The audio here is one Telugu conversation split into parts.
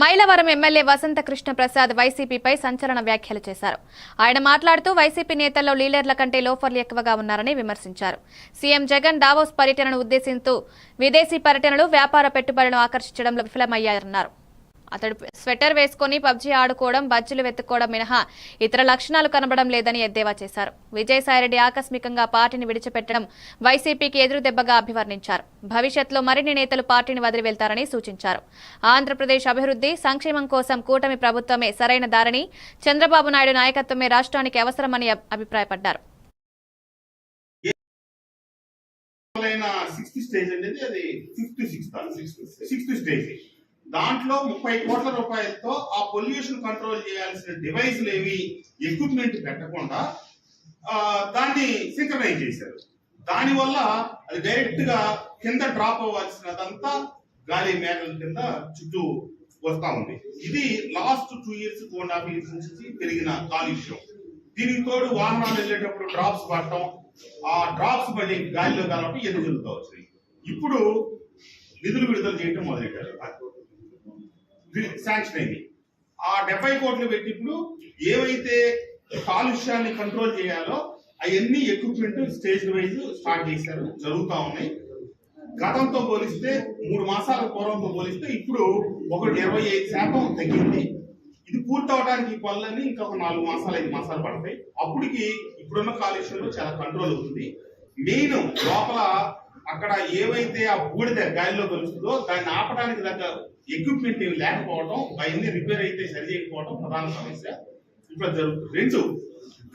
మైలవరం ఎమ్మెల్యే వసంత కృష్ణ ప్రసాద్ వైసీపీపై సంచలన వ్యాఖ్యలు చేశారు. ఆయన మాట్లాడుతూ వైసీపీ నేతల్లో లీడర్ల కంటే లోఫర్లు ఎక్కువగా ఉన్నారని విమర్శించారు. సీఎం జగన్ దావోస్ పర్యటనను ఉద్దేశిస్తూ విదేశీ పర్యటనలు వ్యాపార పెట్టుబడులను ఆకర్షించడంలో విఫలమయ్యారన్నారు. అతడు స్వెటర్ వేసుకొని పబ్జీ ఆడుకోవడం బజ్జీలు వెతుక్కోవడం మినహా ఇతర లక్షణాలు కనబడం లేదని ఎద్దేవా చేశారు. విజయసాయిరెడ్డి ఆకస్మికంగా పార్టీని విడిచిపెట్టడం వైసీపీకి ఎదురు దెబ్బగా అభివర్ణించారు. భవిష్యత్లో మరిన్ని నేతలు పార్టీని వదిలి వెళ్తారని సూచించారు. ఆంధ్రప్రదేశ్ అభివృద్ధి సంక్షేమం కోసం కూటమి ప్రభుత్వమే సరైన దారని చంద్రబాబు నాయుడు నాయకత్వమే రాష్ట్రానికి అవసరమని అభిప్రాయపడ్డారు. సిక్స్త్ స్టేజ్ అనేది అది ఫిఫ్త్ సిక్స్త్ సిక్స్త్ స్టేజ్. దాంట్లో ముప్పై కోట్ల రూపాయలతో ఆ పొల్యూషన్ కంట్రోల్ చేయాల్సిన డివైస్లు ఏవి ఎక్విప్మెంట్ పెట్టకుండా దాన్ని సింక్రనైజ్ చేశారు. దానివల్ల అది డైరెక్ట్గా కింద డ్రాప్ అవ్వాల్సినదంతా గాలి మేఘల కింద చుట్టూ వస్తా ఉంది. ఇది last two years two and half years నుంచి పెరిగిన కాలుష్యం దీనికి తోడు వాహనాలు వెళ్ళేటప్పుడు డ్రాప్స్ పడటం ఆ డ్రాప్స్ మళ్ళీ గాలిలో కలవటం ఎన్ని వచ్చినాయి. ఇప్పుడు నిధులు విడుదల చేయటం మొదలెట్టారు. శాంక్షన్ అయింది. ఆ డెబ్బై కోట్లు పెట్టి ఇప్పుడు ఏవైతే కాలుష్యాన్ని కంట్రోల్ చేయాలో అవన్నీ ఎక్విప్మెంట్ స్టేజ్ వైజ్ స్టార్ట్ చేశారు. జరుగుతూ ఉన్నాయి. గతంతో పోలిస్తే మూడు మాసాల పూర్వంతో పోలిస్తే ఇప్పుడు ఒకటి ఇరవై ఐదు శాతం తగ్గింది. ఇది పూర్తి అవడానికి ఈ పనులన్నీ ఇంకా ఒక నాలుగు మాసాలు ఐదు మాసాలు పడతాయి. అప్పటికి ఇప్పుడున్న కాలుష్యంలో చాలా కంట్రోల్ అవుతుంది. మెయిన్ లోపల అక్కడ ఏవైతే ఆ బూడిద గాలిలో కలుస్తుందో దాన్ని ఆపడానికి దగ్గర ఎక్విప్మెంట్ లేకపోవడం అవన్నీ రిపేర్ అయితే సరి చేయకపోవడం ప్రధాన సమస్య. ఇప్పుడు జరుగుతుంది. రెండు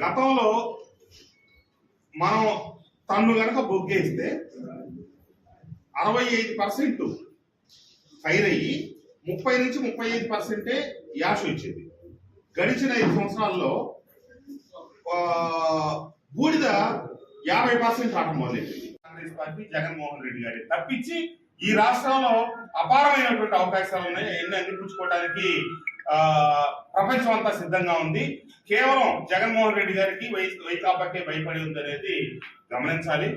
గతంలో మనం తన్ను గనక బొగ్గేస్తే అరవై ఐదు పర్సెంట్ ఫైర్ అయ్యి ముప్పై నుంచి ముప్పై ఐదు పర్సెంటే యాష్ వచ్చింది. గడిచిన ఐదు సంవత్సరాల్లో బూడిద యాభై పర్సెంట్ ఆటం మొదలైంది. కాంగ్రెస్ పార్టీ జగన్మోహన్ రెడ్డి గారి. తప్పించి ఈ రాష్ట్రంలో అపారమైనటువంటి అవకాశాలు ఉన్నాయి. ఎన్ని అందిపుచ్చుకోవడానికి ఆ ప్రపంచం అంతా సిద్ధంగా ఉంది. కేవలం జగన్మోహన్ రెడ్డి గారికి వై వైకాపాకే భయపడి ఉంది అనేది గమనించాలి.